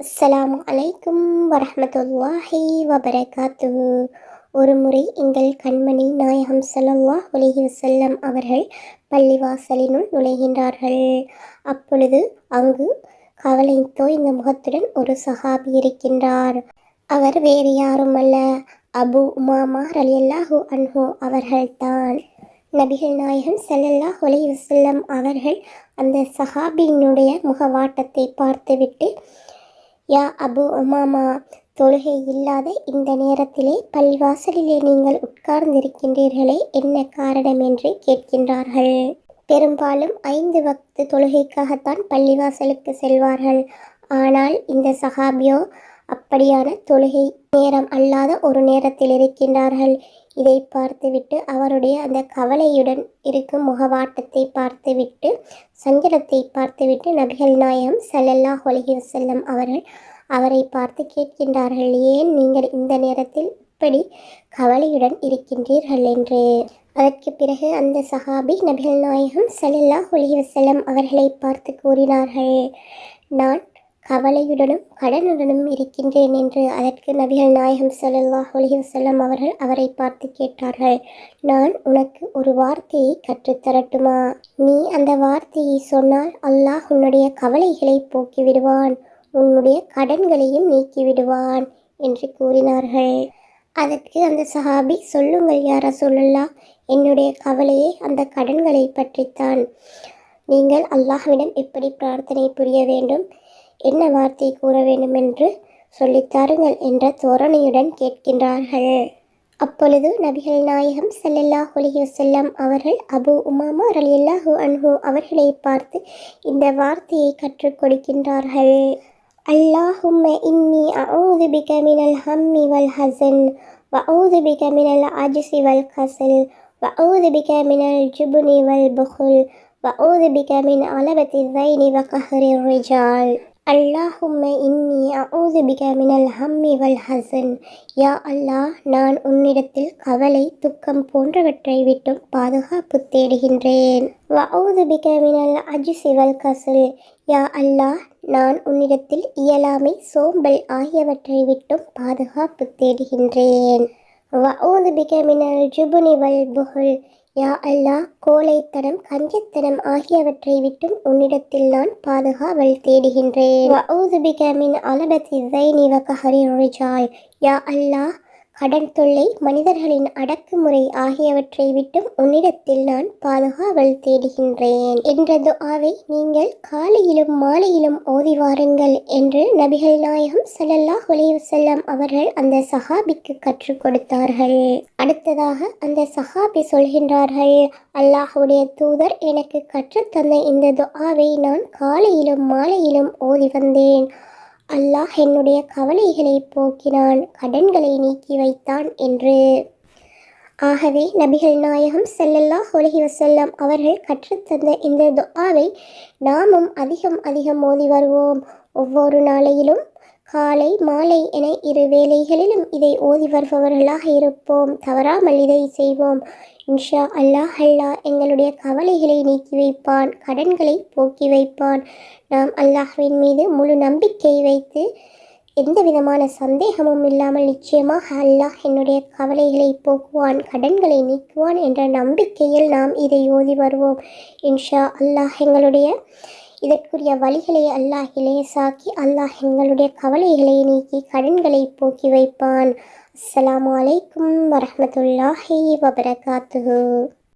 அஸ்ஸலாமு அலைக்கும் வரமத்துல்லாஹி வபரகாத்து ஒரு முறை எங்கள் கண்மணி நாயகம் ஸல்லல்லாஹு உலகி வசல்லம் அவர்கள் பள்ளிவாசலினுள் நுழைகின்றார்கள். அப்பொழுது அங்கு கவலை தோய்ந்த முகத்துடன் ஒரு சஹாபி இருக்கின்றார். அவர் வேறு யாருமல்ல. அபு உமாமா ரலியல்லாஹு அன்ஹோ அவர்கள்தான். நபிகள் நாயகம் செல்லல்லா அலைஹி வஸல்லம் அவர்கள் அந்த சஹாபியினுடைய முகவாட்டத்தை பார்த்துவிட்டு யா அபு உமாமா தொழுகை இல்லாத இந்த நேரத்திலே பள்ளிவாசலிலே நீங்கள் உட்கார்ந்திருக்கின்றீர்களே என்ன காரணம் என்று கேட்கின்றார்கள். பெரும்பாலும் ஐந்து வக்து தொழுகைக்காகத்தான் பள்ளிவாசலுக்கு செல்வார்கள். ஆனால் இந்த சகாபியோ அப்படியான தொழுகை நேரம் அல்லாத ஒரு நேரத்தில் இருக்கின்றார்கள். இதை பார்த்துவிட்டு அவருடைய அந்த கவலையுடன் இருக்கும் முகவாட்டத்தை பார்த்துவிட்டு சஞ்சலத்தை பார்த்துவிட்டு நபிகள் நாயகம் ஸல்லல்லாஹு அலைஹி வசல்லம் அவர்கள் அவரை பார்த்து கேட்கின்றார்கள் ஏன் நீங்கள் இந்த நேரத்தில் இப்படி கவலையுடன் இருக்கின்றீர்கள் என்று? அதற்கு பிறகு அந்த சஹாபி நபிகள் நாயகம் ஸல்லல்லாஹு அலைஹி வஸல்லம் அவர்களை பார்த்து கூறினார்கள் நான் கவலையுடனும் கடனுடனும் இருக்கின்றேன் என்று அதற்கு நபிகள் நாயகம் ஸல்லல்லாஹு ஒலிஹசல்லம் அவர்கள் அவரை பார்த்து கேட்டார்கள். நான் உனக்கு ஒரு வார்த்தையை கற்றுத்தரட்டுமா நீ அந்த வார்த்தையை சொன்னால் அல்லாஹ் உன்னுடைய கவலைகளை போக்கிவிடுவான் உன்னுடைய கடன்களையும் நீக்கிவிடுவான் என்று கூறினார்கள். அதற்கு அந்த சஹாபி சொல்லுங்கள் யார சொல்லல்லா என்னுடைய கவலையே அந்த கடன்களை பற்றித்தான். நீங்கள் அல்லாஹ்விடம் எப்படி பிரார்த்தனை புரிய வேண்டும்? என்ன வார்த்தை கூற வேண்டுமென்று சொல்லித்தாருங்கள் என்ற தோரணையுடன் கேட்கின்றார்கள். அப்பொழுது நபிகள் நாயகம் சல்லல்லாஹ் அலிஹசல்லாம் அவர்கள் அபு உமாமா ரலியல்லாஹு அன்ஹு அவர்களை பார்த்து இந்த வார்த்தையை கற்றுக் கொடுக்கின்றார்கள். அல்லாஹும்ம இன்னி அவுது பிகமினல் ஹம்மி வல் ஹசன் வவுது பிக மினல் அஜிசி வல் கசல் வவுது பிகமினல் ஜுபுனி வல் புகுல் வவுது பிக மின் அளபத்தி தைனி வகஹரி ரிஜால். அல்லாஹும்ம இன்னி அவுதுபிக மினல் ஹம்மி வல் ஹசன். யா அல்லாஹ் நான் உன்னிடத்தில் கவலை துக்கம் போன்றவற்றை விட்டும் பாதுகாப்பு தேடுகின்றேன். வவுதுபிக மினல் அஜிசி வல் கசல். யா அல்லாஹ் நான் உன்னிடத்தில் இயலாமை சோம்பல் ஆகியவற்றை விட்டும் பாதுகாப்பு தேடுகின்றேன். வஊது பிக மினல் ஜுபுனி வல் யா அல்லாஹ் கோழைத்தனம் கஞ்சத்தனம் ஆகியவற்றை விட்டும் உன்னிடத்தில் நான் பாதுகாவல் தேடுகின்றேன். வஊது பிக மின் அலபத்தி தைனி வகஹரி ரிஜால் யா அல்லாஹ் கடன் தொல்லை மனிதர்களின் அடக்குமுறை ஆகியவற்றை விட்டும் உன்னிடத்தில் நான் பாதுகாவல் தேடுகின்றேன். என்ற துஆவை நீங்கள் காலையிலும் மாலையிலும் ஓதி வாருங்கள் என்று நபிகள் நாயகம் ஸல்லல்லாஹு செல்லம் அவர்கள் அந்த சஹாபிக்கு கற்றுக் கொடுத்தார்கள். அடுத்ததாக அந்த சஹாபி சொல்கின்றார்கள் அல்லாஹுடைய தூதர் எனக்கு கற்றுத்தந்த இந்த துஆவை நான் காலையிலும் மாலையிலும் ஓதி வந்தேன். அல்லாஹ் என்னுடைய கவலைகளை போக்கினான் கடன்களை நீக்கி வைத்தான் என்று. ஆகவே நபிகள் நாயகம் செல்லல்லா அலைஹி வஸல்லம் அவர்கள் கற்றுத்தந்த இந்த துஆவை நாமும் அதிகம் அதிகம் மோதி வருவோம். ஒவ்வொரு நாளையிலும் காலை மாலை என இரு வேளைகளிலும் இதை ஓதி வருபவர்களாக இருப்போம். தவறாமல் இதை செய்வோம். இன்ஷா அல்லாஹ் அல்லாஹ் எங்களுடைய கவலைகளை நீக்கி வைப்பான் கடன்களை போக்கி வைப்பான். நாம் அல்லாஹ்வின் மீது முழு நம்பிக்கை வைத்து எந்த விதமான சந்தேகமும் இல்லாமல் நிச்சயமாக அல்லாஹ் என்னுடைய கவலைகளை போக்குவான் கடன்களை நீக்குவான் என்ற நம்பிக்கையில் நாம் இதை ஓதி வருவோம். இன்ஷா அல்லாஹ் எங்களுடைய இதற்குரிய வழிகளை அல்லாஹ் இலேசாக்கி அல்லாஹ் எங்களுடைய கவலைகளை நீக்கி கடன்களை போக்கி வைப்பான். அஸ்லாம் அலைக்கும் வரமத்துல்லாஹி வபரகாத்து